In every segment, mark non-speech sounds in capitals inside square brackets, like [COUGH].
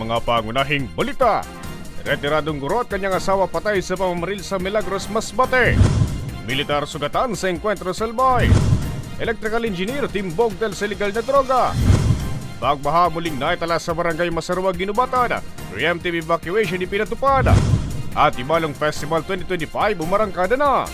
mga pangunahing balita. Retiradong guro at kanyang asawa patay sa pamamaril sa Milagros Masbate. Militar sugatan sa Encuentro Salbay. Electrical engineer timbog dahil sa legal na droga. Bagbaha muling naitala sa barangay Masarwag, Ginubatan. Preemptive evacuation ipinatupad. At Ibalong Festival 2025 umarangkada na.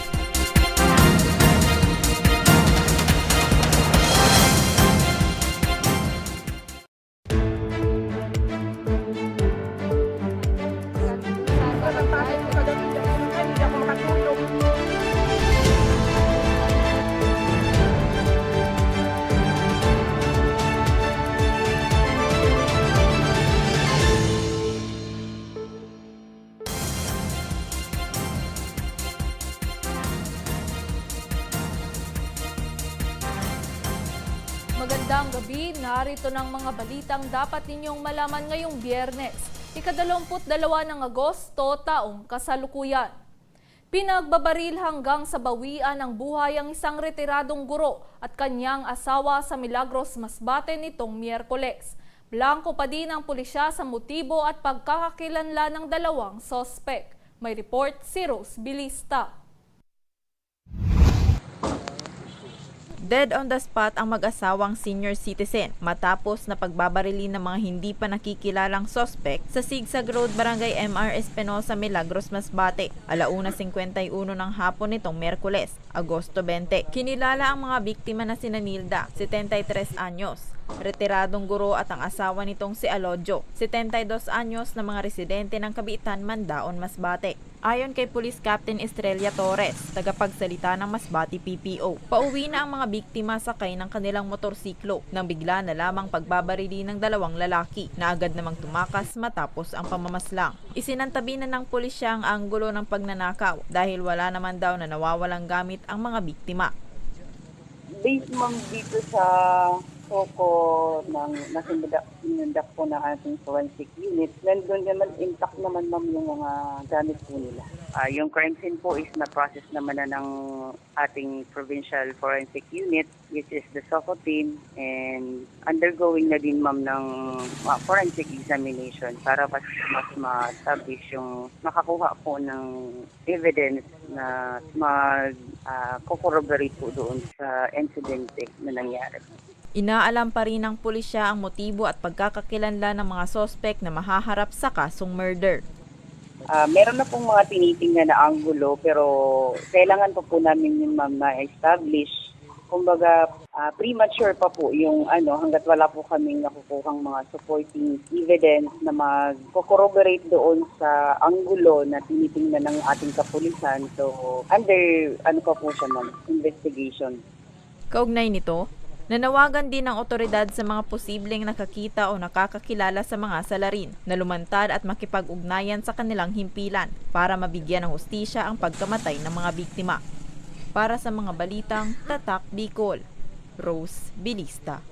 Magandang gabi, narito ng mga balitang dapat ninyong malaman ngayong biyernes, ikadalawamput dalawa ng Agosto, taong kasalukuyan. Pinagbabaril hanggang sa bawian ng buhay ang isang retiradong guro at kanyang asawa sa Milagros Masbate nitong Miyerkules. Blanco pa din ang pulisya sa motibo at pagkakakilanlan ng dalawang sospek. May report si Rose Bilista. Dead on the spot ang mag-asawang senior citizen matapos na pagbabarili ng mga hindi pa nakikilalang sospek sa Sigsag Road, Barangay MR Espinosa, Milagros, Masbate. Alauna 51 ng hapon nitong Merkules, Agosto 20. Kinilala ang mga biktima na sina Nilda, 73 anyos, retiradong guro at ang asawa nitong si Alodjo, 72 anyos na mga residente ng Kabitan, Mandaon, Masbate. Ayon kay Police Captain Estrella Torres, tagapagsalita ng Masbate PPO, pauwi na ang mga biktima sakay ng kanilang motorsiklo nang bigla na lamang pagbabarili ng dalawang lalaki na agad namang tumakas matapos ang pamamaslang. Isinantabi na ng pulisya ang anggulo ng pagnanakaw dahil wala naman daw na nawawalang gamit ang mga biktima. based ma'am dito sa Soko ng nasinundak sinundak po ng ating forensic unit, nandun naman intact naman ma'am yung mga gamit po nila. Ah, yung crime scene po is na-process naman na ng ating provincial forensic unit which is the Soko team and undergoing na din ma'am ng ah, forensic examination para mas, mas ma-establish yung makakuha po ng evidence na mag corroborate po doon sa incident na nangyari. Inaalam pa rin ng pulisya ang motibo at pagkakakilanlan ng mga sospek na mahaharap sa kasong murder. Ah, meron na pong mga tinitingnan na anggulo pero kailangan pa po namin yung ma'am na-establish. Kumbaga, ah, premature pa po yung ano, hanggat wala po kaming nakukuhang mga supporting evidence na mag-corroborate doon sa anggulo na tinitingnan ng ating kapulisan. So, under, ano pa po siya ma'am, investigation. Kaugnay nito, nanawagan din ng otoridad sa mga posibleng nakakita o nakakakilala sa mga salarin na lumantad at makipag-ugnayan sa kanilang himpilan para mabigyan ng hustisya ang pagkamatay ng mga biktima. Para sa mga balitang Tatak Bicol, Rose Bilista.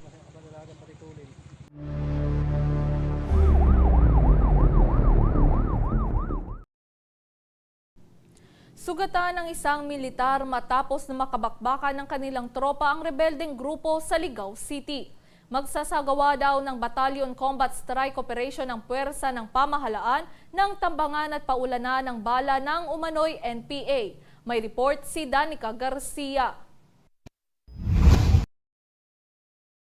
Sugatan ng isang militar matapos na makabakbakan ng kanilang tropa ang rebeldeng grupo sa Ligaw City. Magsasagawa daw ng Battalion Combat Strike Operation ng puwersa ng pamahalaan ng tambangan at paulanan ng bala ng umano'y NPA. May report si Danica Garcia.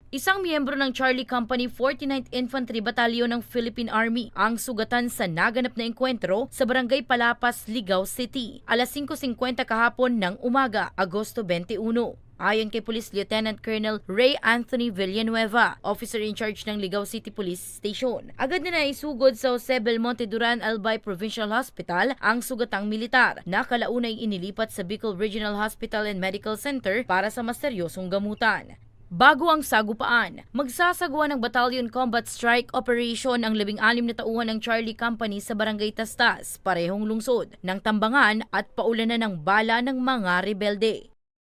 Isang miyembro ng Charlie Company 49th Infantry Battalion ng Philippine Army ang sugatan sa naganap na engkwentro sa Barangay Palapas, Ligaw City. Alas 5.50 kahapon ng umaga, Agosto 21. Ayon kay Police Lieutenant Colonel Ray Anthony Villanueva, officer in charge ng Ligaw City Police Station. Agad na naisugod sa Jose Belmonte Duran Albay Provincial Hospital ang sugatang militar na kalaunay inilipat sa Bicol Regional Hospital and Medical Center para sa mas seryosong gamutan. Bago ang sagupaan, magsasagawa ng Battalion Combat Strike Operation ang 16 na tauhan ng Charlie Company sa Barangay Tastas, parehong lungsod, ng tambangan at paulanan ng bala ng mga rebelde.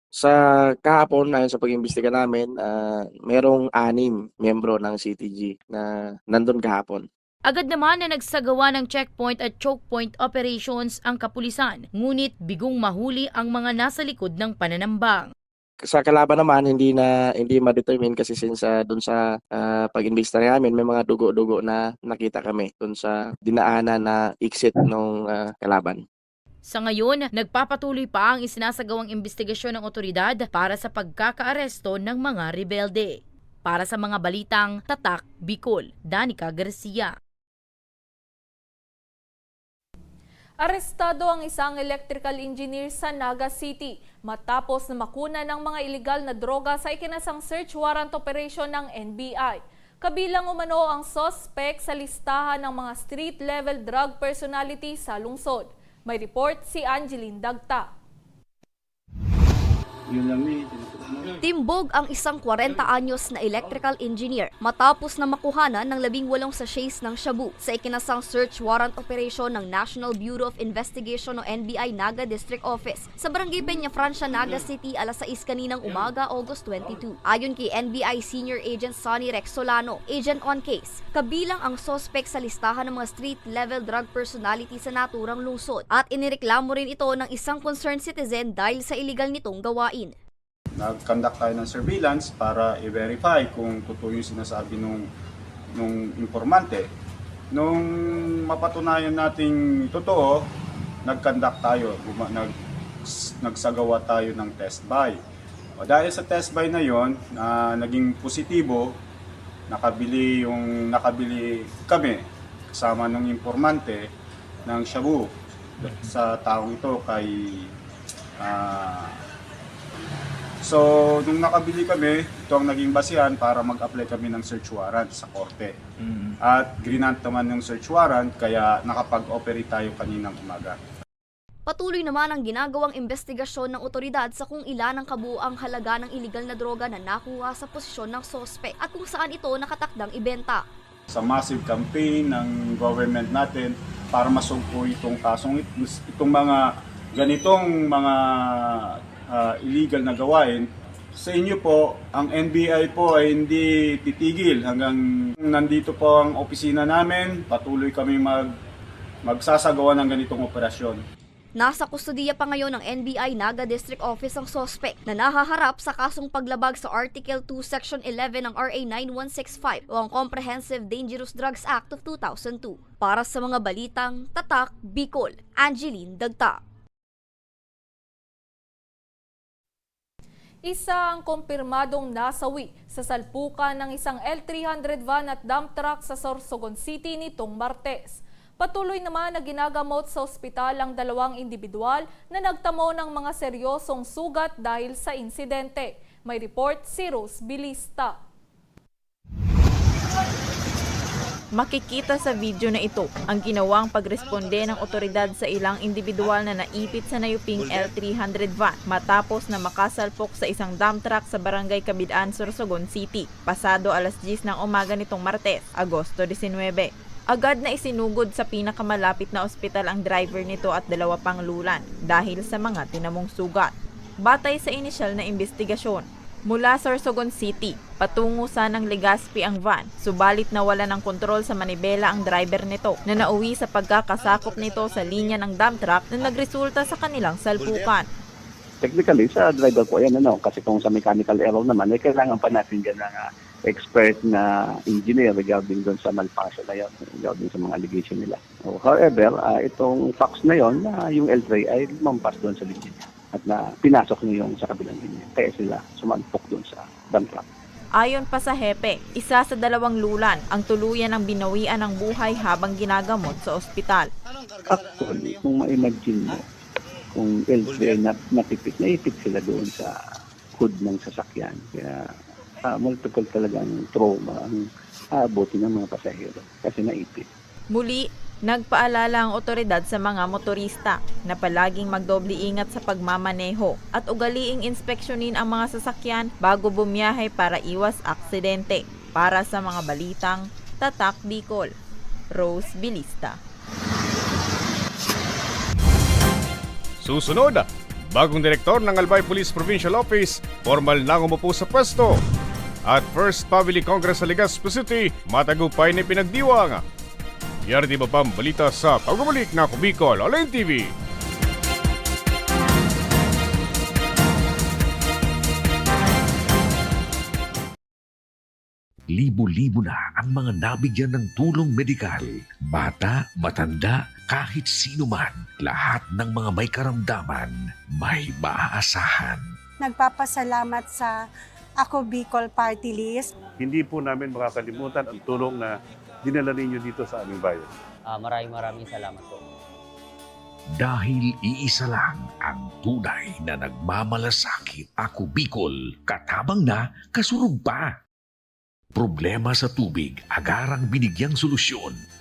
Sa kahapon, ayon sa pag-imbestiga namin, ah, merong anim miyembro ng CTG na nandun kahapon. Agad naman na nagsagawa ng checkpoint at choke point operations ang kapulisan, ngunit bigong mahuli ang mga nasa likod ng pananambang. Sa kalaban naman hindi na hindi ma-determine kasi since uh, doon sa ah, pag-imbesta namin may mga dugo-dugo na nakita kami doon sa dinaanan na exit ng kalaban. Sa ngayon, nagpapatuloy pa ang isinasagawang investigasyon ng otoridad para sa pagkakaaresto ng mga rebelde. Para sa mga balitang Tatak, Bicol, Danica Garcia. Arestado ang isang electrical engineer sa Naga City matapos na makuna ng mga ilegal na droga sa ikinasang search warrant operation ng NBI. Kabilang umano ang suspect sa listahan ng mga street-level drug personality sa lungsod. May report si Angeline Dagta. Timbog ang isang 40 anyos na electrical engineer matapos na makuhanan ng labing walong sachets ng shabu sa ikinasang search warrant operation ng National Bureau of Investigation o NBI Naga District Office sa Barangay Peña Francia, Naga City alas 6 kaninang umaga, August 22. Ayon kay NBI Senior Agent Sonny Rex Solano, agent on case, kabilang ang suspect sa listahan ng mga street-level drug personality sa naturang lungsod at inireklamo rin ito ng isang concerned citizen dahil sa illegal nitong gawain. Nag-conduct tayo ng surveillance para i-verify kung totoo yung sinasabi nung, nung informante. Nung mapatunayan nating totoo, nag-conduct tayo, guma- nag, nagsagawa tayo ng test buy. O dahil sa test buy na yon, na naging positibo, nakabili yung nakabili kami kasama ng informante ng shabu sa taong ito kay ah, So, nung nakabili kami, ito ang naging basihan para mag-apply kami ng search warrant sa korte. At grinant naman yung search warrant, kaya nakapag-operate tayo kaninang umaga. Patuloy naman ang ginagawang investigasyon ng otoridad sa kung ilan ang kabuang halaga ng iligal na droga na nakuha sa posisyon ng sospek at kung saan ito nakatakdang ibenta. Sa massive campaign ng government natin para masugpo itong kasong it- itong mga ganitong mga ah, illegal na gawain, sa inyo po, ang NBI po ay hindi titigil hanggang nandito po ang opisina namin. Patuloy kami mag magsasagawa ng ganitong operasyon. Nasa kustudiya pa ngayon ng NBI Naga District Office ang sospek na nahaharap sa kasong paglabag sa Article 2 Section 11 ng RA 9165 o ang Comprehensive Dangerous Drugs Act of 2002. Para sa mga balitang Tatak, Bicol, Angeline Dagta. Isa ang kumpirmadong nasawi sa salpukan ng isang L300 van at dump truck sa Sorsogon City nitong Martes. Patuloy naman na ginagamot sa ospital ang dalawang individual na nagtamo ng mga seryosong sugat dahil sa insidente. May report si Rose Bilista. Makikita sa video na ito ang ginawang pagresponde ng otoridad sa ilang individual na naipit sa nayuping L300 van matapos na makasalpok sa isang dump truck sa barangay Kabidaan, Sorsogon City, pasado alas 10 ng umaga nitong Martes, Agosto 19. Agad na isinugod sa pinakamalapit na ospital ang driver nito at dalawa pang lulan dahil sa mga tinamong sugat. Batay sa inisyal na investigasyon, Mula Sorsogon City, patungo sanang Legazpi ang van, subalit nawala ng kontrol sa manibela ang driver nito na nauwi sa pagkakasakop nito sa linya ng dump truck na nagresulta sa kanilang salpukan. Technically, sa driver po yan, ano, kasi kung sa mechanical error naman, eh, kailangan pa natin dyan ng ah, expert na engineer regarding doon sa malfunction na yun, regarding sa mga allegation nila. So, however, ah, itong facts na yon na yung L3 ay lumampas doon sa niya at na pinasok niya yung sa kabilang linya. Kaya sila sumalpok doon sa dump truck. Ayon pa sa hepe, isa sa dalawang lulan ang tuluyan ng binawian ng buhay habang ginagamot sa ospital. Actually, kung ma-imagine mo, kung L3 ay nat- natipid, naipit sila doon sa hood ng sasakyan. Kaya ah, multiple talagang trauma ang aabuti ng mga pasahero kasi naipit. Muli, nagpaalala ang otoridad sa mga motorista na palaging magdoble ingat sa pagmamaneho at ugaliing inspeksyonin ang mga sasakyan bago bumiyahe para iwas aksidente. Para sa mga balitang Tatak Bicol, Rose Bilista. Susunod, bagong direktor ng Albay Police Provincial Office, formal na umupo sa pwesto. At First Family Congress sa Legazpi City, matagupay na pinagdiwang. Yardi ba pang balita sa pagbabalik na Kubicol Online TV? libo-libo na ang mga nabigyan ng tulong medikal. Bata, matanda, kahit sino man, lahat ng mga may karamdaman, may maaasahan. Nagpapasalamat sa Ako Bicol Party List. Hindi po namin makakalimutan ang tulong na dinala ninyo dito sa aming bayan. Ah, maraming maraming salamat po. Dahil iisa lang ang tunay na nagmamalasakit. Ako Bicol, katabang na, kasurog pa. Problema sa tubig, agarang binigyang solusyon.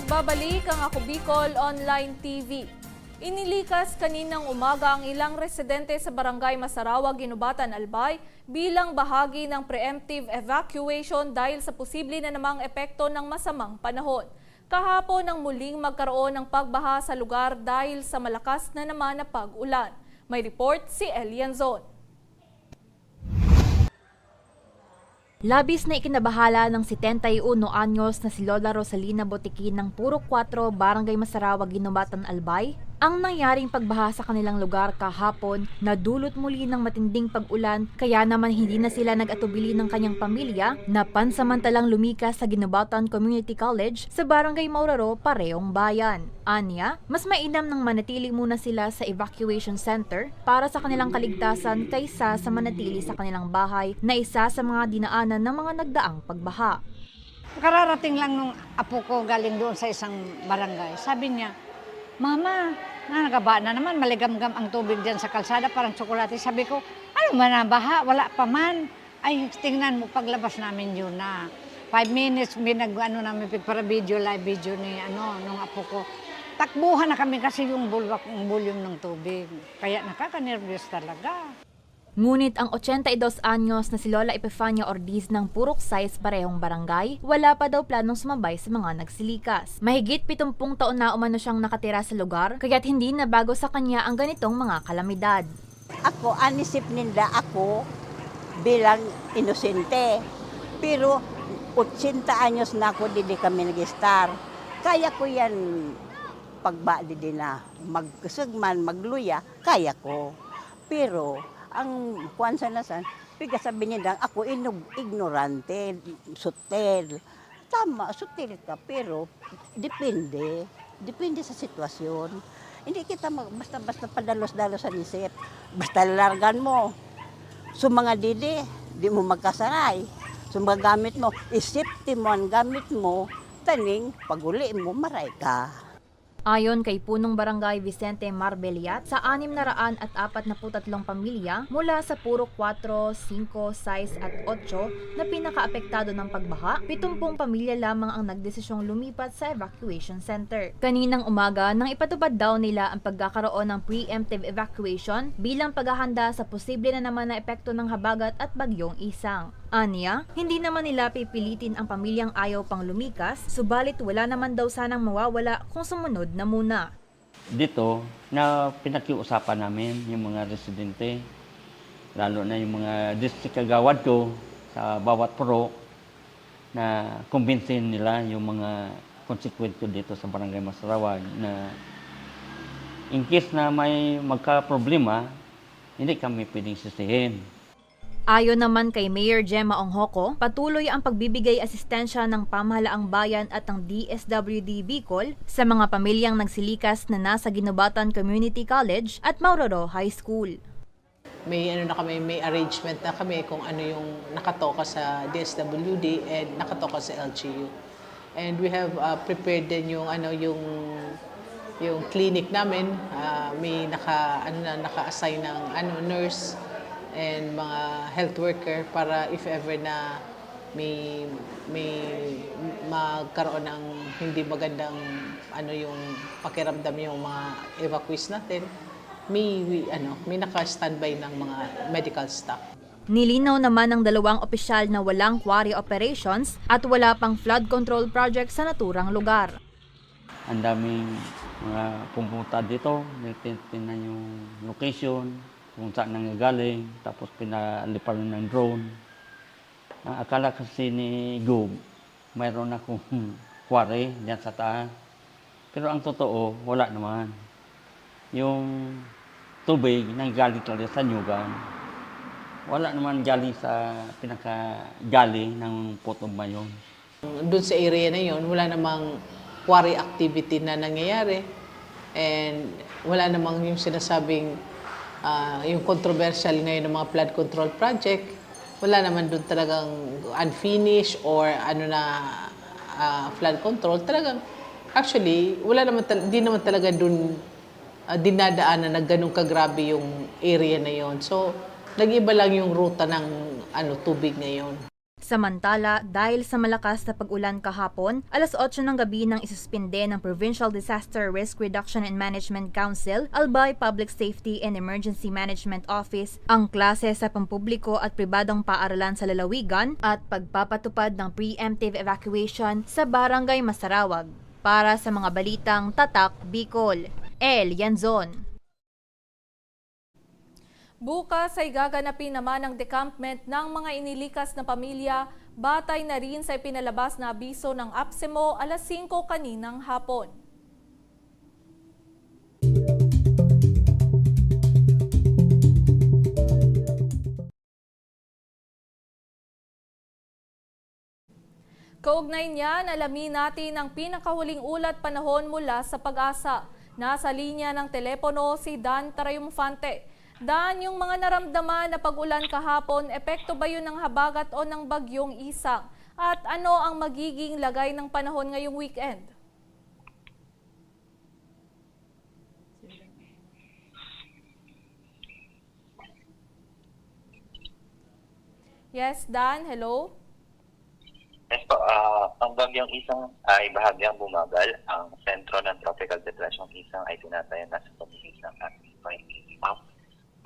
Nagbabalik ang Ako Bicol Online TV. Inilikas kaninang umaga ang ilang residente sa Barangay Masarawa, Ginubatan, Albay bilang bahagi ng preemptive evacuation dahil sa posible na namang epekto ng masamang panahon. Kahapon ang muling magkaroon ng pagbaha sa lugar dahil sa malakas na naman na pag-ulan. May report si Elian Zon. Labis na ikinabahala ng 71 anyos na si Lola Rosalina Botikin ng Puro 4, Barangay Masarawa, Ginubatan, Albay. Ang nangyaring pagbaha sa kanilang lugar kahapon na dulot muli ng matinding pag-ulan kaya naman hindi na sila nag-atubili ng kanyang pamilya na pansamantalang lumikas sa Ginubatan Community College sa Barangay Mauraro, Pareong Bayan. Anya, mas mainam nang manatili muna sila sa evacuation center para sa kanilang kaligtasan kaysa sa manatili sa kanilang bahay na isa sa mga dinaanan ng mga nagdaang pagbaha. Kararating lang nung apo ko galing doon sa isang barangay. Sabi niya, Mama, na nagaba na naman, maligamgam ang tubig dyan sa kalsada, parang tsokolate. Sabi ko, ano man na baha, wala pa man. Ay, tingnan mo, paglabas namin yun na. Five minutes, may nag, ano namin, para video, live video ni, ano, nung apo ko. Takbuhan na kami kasi yung bulwak, yung volume ng tubig. Kaya nakaka-nervous talaga. Ngunit ang 82 anyos na si Lola Epifania Ordiz ng Purok Size parehong barangay, wala pa daw planong sumabay sa mga nagsilikas. Mahigit 70 taon na umano siyang nakatira sa lugar, kaya't hindi na bago sa kanya ang ganitong mga kalamidad. Ako, anisip ninda ako bilang inosente. Pero 80 anyos na ako, hindi kami nag-star. Kaya ko yan pagbali din na magsugman, magluya, kaya ko. Pero ang kuwan sa nasan, piga sabi niya ako inog, ignorante, sutel. Tama, sutil ka, pero depende. Depende sa sitwasyon. Hindi kita mag, basta-basta padalos-dalos sa isip. Basta largan mo. So mga didi, di mo magkasaray. So mga mo, isipti mo ang gamit mo, taning, paguli mo, maray ka. Ayon kay punong barangay Vicente Marbeliat, sa 643 pamilya mula sa puro 4, 5, 6 at 8 na pinakaapektado ng pagbaha, 70 pamilya lamang ang nagdesisyong lumipat sa evacuation center. Kaninang umaga, nang ipatupad daw nila ang pagkakaroon ng preemptive evacuation bilang paghahanda sa posible na naman na epekto ng habagat at bagyong isang. Anya, hindi naman nila pipilitin ang pamilyang ayaw pang lumikas, subalit wala naman daw sanang mawawala kung sumunod na muna. dito na pinakiusapan namin yung mga residente, lalo na yung mga district kagawad ko sa bawat pro na kumbinsin nila yung mga consequent ko dito sa Barangay Masarawag na in case na may magka-problema, hindi kami pwedeng sisihin. Ayon naman kay Mayor Gemma Onghoko, patuloy ang pagbibigay asistensya ng pamahalaang bayan at ng DSWD Bicol sa mga pamilyang nagsilikas na nasa Ginubatan Community College at Mauroro High School. may ano na kami, may arrangement na kami kung ano yung nakatoka sa DSWD and nakatoka sa LGU. And we have uh, prepared din yung ano yung yung clinic namin, uh, may naka ano na naka-assign ng ano nurse and mga health worker para if ever na may may magkaroon ng hindi magandang ano yung pakiramdam yung mga evacuees natin may we- ano may naka-standby ng mga medical staff. Nilinaw naman ng dalawang opisyal na walang quarry operations at wala pang flood control project sa naturang lugar. Ang daming mga pumunta dito, nagtitignan yung location, kung saan nanggagaling, tapos pinalipan ng drone. Ang akala kasi ni Gob, mayroon akong [LAUGHS] quarry diyan sa taas. Pero ang totoo, wala naman. Yung tubig nanggaling talaga sa Nyugan, wala naman galing sa pinaka-galing ng Potong Mayon. Doon sa area na yon wala namang quarry activity na nangyayari and wala namang yung sinasabing ah, yung controversial ngayon ng mga flood control project wala naman doon talagang unfinished or ano na ah, flood control. Talagang actually wala naman di naman talaga doon uh, dinadaanan na ganun kagrabe yung area na yon so nag-iba lang yung ruta ng ano tubig ngayon Samantala, dahil sa malakas na pag-ulan kahapon, alas 8 ng gabi nang isuspinde ng Provincial Disaster Risk Reduction and Management Council, Albay Public Safety and Emergency Management Office, ang klase sa pampubliko at pribadong paaralan sa lalawigan at pagpapatupad ng preemptive evacuation sa Barangay Masarawag. Para sa mga balitang Tatak Bicol, El Yanzon. Bukas ay gaganapin naman ang decampment ng mga inilikas na pamilya batay na rin sa ipinalabas na abiso ng APSEMO alas 5 kaninang hapon. Kaugnay niyan, alamin natin ang pinakahuling ulat panahon mula sa pag-asa. Nasa linya ng telepono si Dan Tarayumfante. Dan, yung mga naramdaman na pag-ulan kahapon, epekto ba yun ng habagat o ng bagyong isang? At ano ang magiging lagay ng panahon ngayong weekend? Yes, Dan, hello? Yes po, uh, ang bagyong isang ah, ay bahagyang bumagal. Ang sentro ng tropical depression isang ay tinatayan na sa pagigisang at 0.8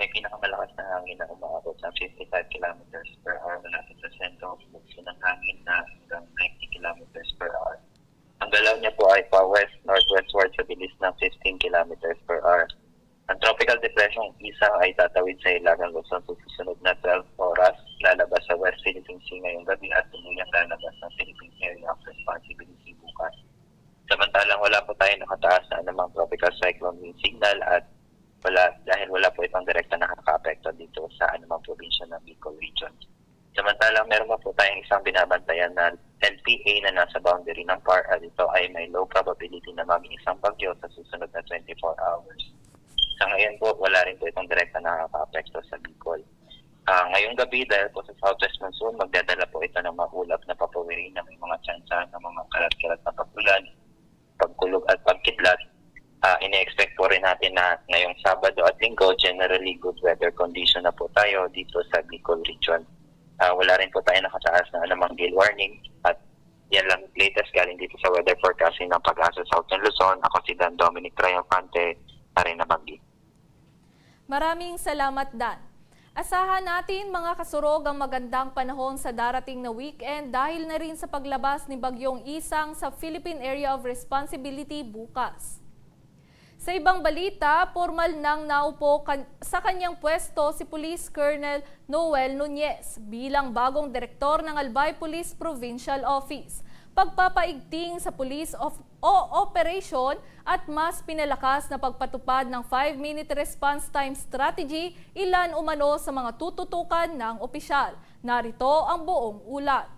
na yung pinakamalakas na hangin na umaabot ng 55 km per hour malapit sa sentro of Luzon ng hangin na hanggang 90 km per hour. Ang galaw niya po ay pa west-northwestward sa bilis ng 15 km per hour. Ang tropical depression isa ay tatawid sa Ilagang Luzon sa susunod na 12 oras, lalabas sa West Philippine Sea ngayong gabi at tuluyang lalabas ng Philippine Area of Responsibility bukas. Samantalang wala po tayo nakataas na anumang tropical cyclone wind signal at nakaka-apekto dito sa anumang probinsya ng Bicol region. Samantalang meron pa po tayong isang binabantayan na LPA na nasa boundary ng PAR at ito ay may low probability na maging isang bagyo sa susunod na 24 hours. Sa ngayon po, wala rin po itong direkta nakaka-apekto sa Bicol. Ah, ngayong gabi, dahil po sa southwest monsoon, magdadala po ito ng maulap na papawirin na may mga tsansa ng mga kalat-kalat na pagulan, pagkulog at pagkidlat. Ah, ine-expect po rin natin na ngayong Sabado at Linggo, generally good weather condition na po tayo dito sa Bicol region. Ah, wala rin po tayo nakataas na anumang gale warning at yan lang latest galing dito sa weather forecasting ng Pag-asa Southern Luzon. Ako si Dan Dominic Triumphante, Arena Bagli. Maraming salamat, Dan. Asahan natin mga kasurog ang magandang panahon sa darating na weekend dahil na rin sa paglabas ni Bagyong Isang sa Philippine Area of Responsibility bukas. Sa ibang balita, formal nang naupo kan- sa kanyang pwesto si Police Colonel Noel Nunez bilang bagong direktor ng Albay Police Provincial Office. Pagpapaigting sa police of o operation at mas pinalakas na pagpatupad ng 5-minute response time strategy ilan umano sa mga tututukan ng opisyal. Narito ang buong ulat.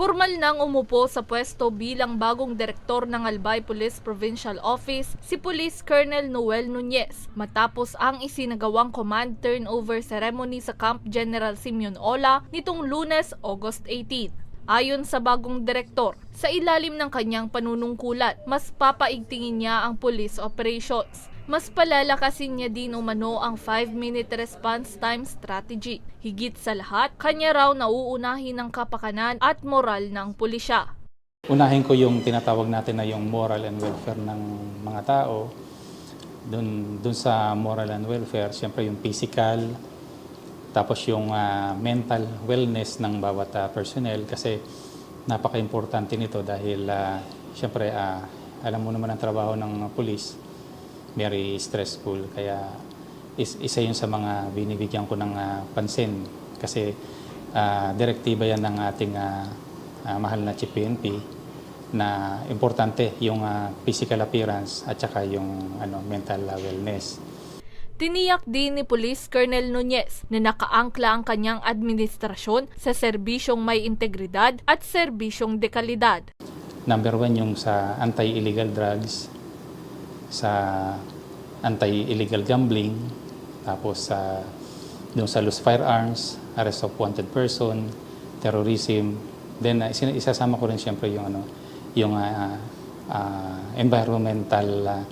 Formal nang umupo sa pwesto bilang bagong direktor ng Albay Police Provincial Office si Police Colonel Noel Nunez matapos ang isinagawang command turnover ceremony sa Camp General Simeon Ola nitong lunes, August 18. Ayon sa bagong direktor, sa ilalim ng kanyang panunungkulan, mas papaigtingin niya ang police operations. Mas palalakasin niya din umano ang 5-minute response time strategy. Higit sa lahat, kanya raw nauunahin ang kapakanan at moral ng pulisya. Unahin ko yung tinatawag natin na yung moral and welfare ng mga tao. Doon, doon sa moral and welfare, siyempre yung physical, tapos yung ah, mental wellness ng bawat ah, personnel kasi napaka-importante nito dahil ah, siyempre ah, alam mo naman ang trabaho ng police, very stressful. Kaya is, isa yun sa mga binibigyan ko ng ah, pansin kasi ah, direktiba yan ng ating ah, ah, mahal na Chief PNP na importante yung ah, physical appearance at saka yung ano, mental wellness. Tiniyak din ni Police Colonel Nunez na nakaangkla ang kanyang administrasyon sa serbisyong may integridad at serbisyong dekalidad. Number one yung sa anti-illegal drugs, sa anti-illegal gambling, tapos sa doon sa loose firearms, arrest of wanted person, terrorism. Then uh, isa- isasama ko rin siyempre yung ano, yung ah, ah, environmental ah,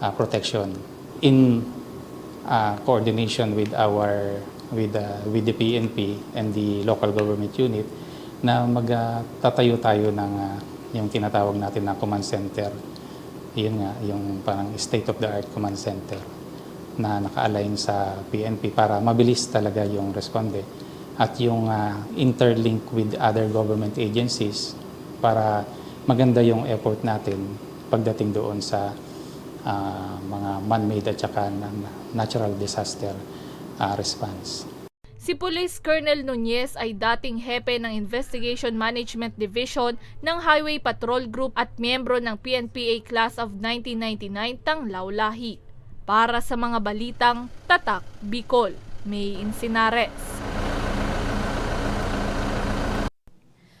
ah, protection in ah, coordination with our with the with the PNP and the local government unit na magtatayo tayo ng ah, yung tinatawag natin na command center. Yun nga, yung parang state-of-the-art command center na naka-align sa PNP para mabilis talaga yung responde. At yung ah, interlink with other government agencies para maganda yung effort natin pagdating doon sa ah, mga man-made at saka na- natural disaster ah, response. Si Police Colonel Nunez ay dating hepe ng Investigation Management Division ng Highway Patrol Group at miyembro ng PNPA Class of 1999 Tanglaw Lahi. Para sa mga balitang Tatak Bicol, May Insinares.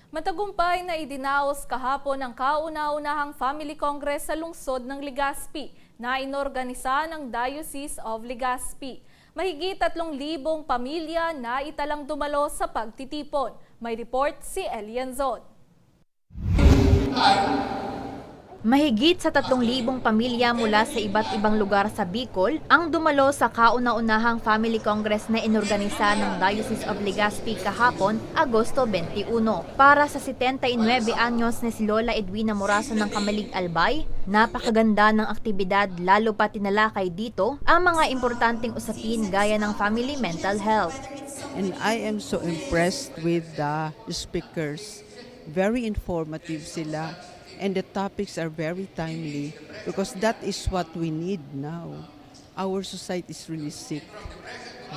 Matagumpay na idinaos kahapon ang kauna-unahang Family Congress sa lungsod ng Legazpi na inorganisa ng Diocese of Legazpi. Mahigit 3,000 pamilya na italang dumalo sa pagtitipon. May report si Elianzon. Mahigit sa 3,000 pamilya mula sa iba't ibang lugar sa Bicol ang dumalo sa kauna-unahang Family Congress na inorganisa ng Diocese of Legazpi kahapon, Agosto 21. Para sa 79 anyos na si Lola Edwina Morazo ng Kamalig Albay, napakaganda ng aktibidad lalo pa tinalakay dito ang mga importanteng usapin gaya ng family mental health. And I am so impressed with the speakers. Very informative sila. And the topics are very timely because that is what we need now. Our society is really sick.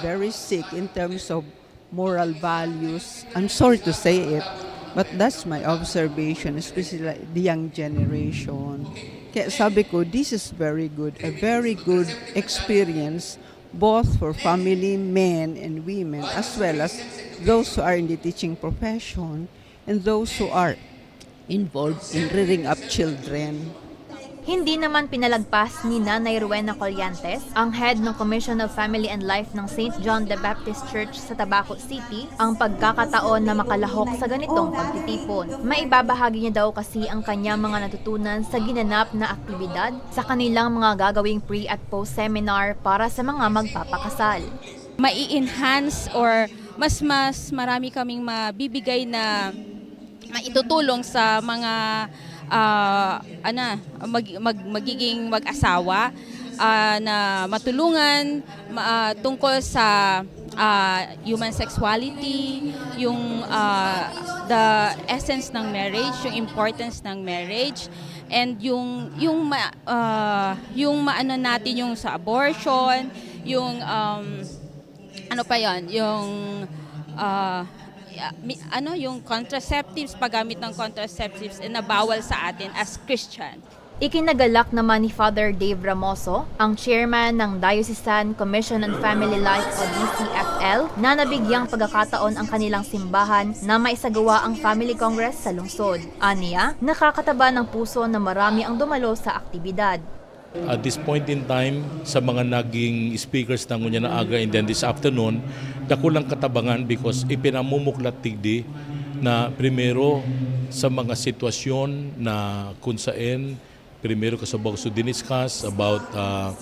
Very sick in terms of moral values. I'm sorry to say it, but that's my observation, especially like the young generation. Kaya sabi ko, this is very good, a very good experience both for family men and women as well as those who are in the teaching profession and those who are involved in rearing up children. Hindi naman pinalagpas ni Nanay Rowena Collantes, ang head ng Commission of Family and Life ng St. John the Baptist Church sa Tabaco City, ang pagkakataon na makalahok sa ganitong pagtitipon. Maibabahagi niya daw kasi ang kanya mga natutunan sa ginanap na aktibidad sa kanilang mga gagawing pre at post seminar para sa mga magpapakasal. mai-enhance or mas mas marami kaming mabibigay na maitutulong sa mga ah, ana mag, mag, magiging mag-asawa ah, na matulungan ma- ah, tungkol sa ah, human sexuality, yung ah, the essence ng marriage, yung importance ng marriage and yung yung ma, ah, yung maano natin yung sa abortion, yung um, ano pa yon yung ah, mi- ano yung contraceptives paggamit ng contraceptives eh, na bawal sa atin as Christian Ikinagalak naman ni Father Dave Ramoso, ang chairman ng Diocesan Commission on Family Life o DCFL, na nabigyang pagkakataon ang kanilang simbahan na maisagawa ang Family Congress sa lungsod. Aniya, nakakataba ng puso na marami ang dumalo sa aktibidad. At this point in time, sa mga naging speakers ng Unya na Aga and then this afternoon, dakulang katabangan because ipinamumuklat tigdi na primero sa mga sitwasyon na kung primero kasabog so diniscuss about uh,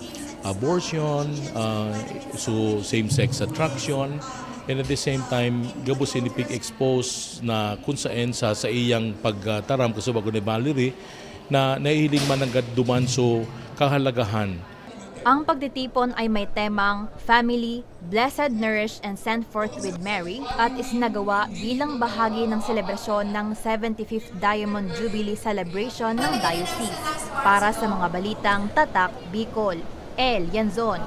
abortion, uh, so same-sex attraction, and at the same time, gabos sinipig expose na kung sa sa iyang pagtaram kasabog ni Valerie, na naihiling man ang duman so kahalagahan Ang pagtitipon ay may temang Family, Blessed, Nourished, and Sent Forth with Mary at isinagawa bilang bahagi ng selebrasyon ng 75th Diamond Jubilee Celebration ng Diocese. Para sa mga balitang Tatak Bicol, El Yanzon.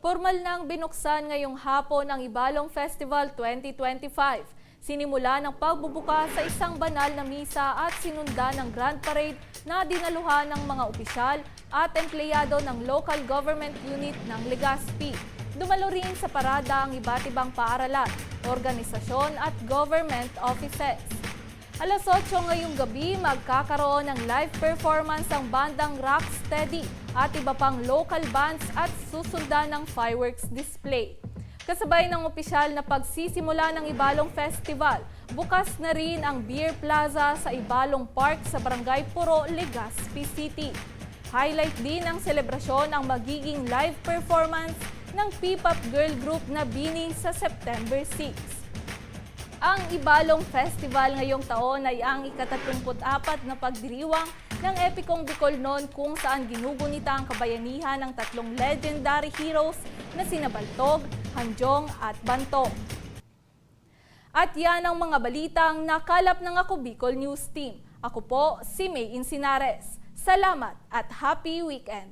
Formal nang binuksan ngayong hapon ang Ibalong Festival 2025. Sinimula ng pagbubuka sa isang banal na misa at sinunda ng Grand Parade na dinaluhan ng mga opisyal at empleyado ng local government unit ng Legazpi. Dumalo rin sa parada ang iba't ibang paaralan, organisasyon at government offices. Alas 8 ngayong gabi, magkakaroon ng live performance ang bandang Rocksteady at iba pang local bands at susundan ng fireworks display. Kasabay ng opisyal na pagsisimula ng Ibalong Festival, bukas na rin ang Beer Plaza sa Ibalong Park sa Barangay Puro, Legazpi City. Highlight din ng selebrasyon ang magiging live performance ng P-pop girl group na Bini sa September 6. Ang Ibalong Festival ngayong taon ay ang ika-34 na pagdiriwang ng epikong Bicolnon kung saan ginugunita ang kabayanihan ng tatlong legendary heroes na sina Baltog, Hanjong at Bantog. At yan ang mga balitang nakalap ng ako Bicol News Team. Ako po si May Insinares. Salamat at happy weekend!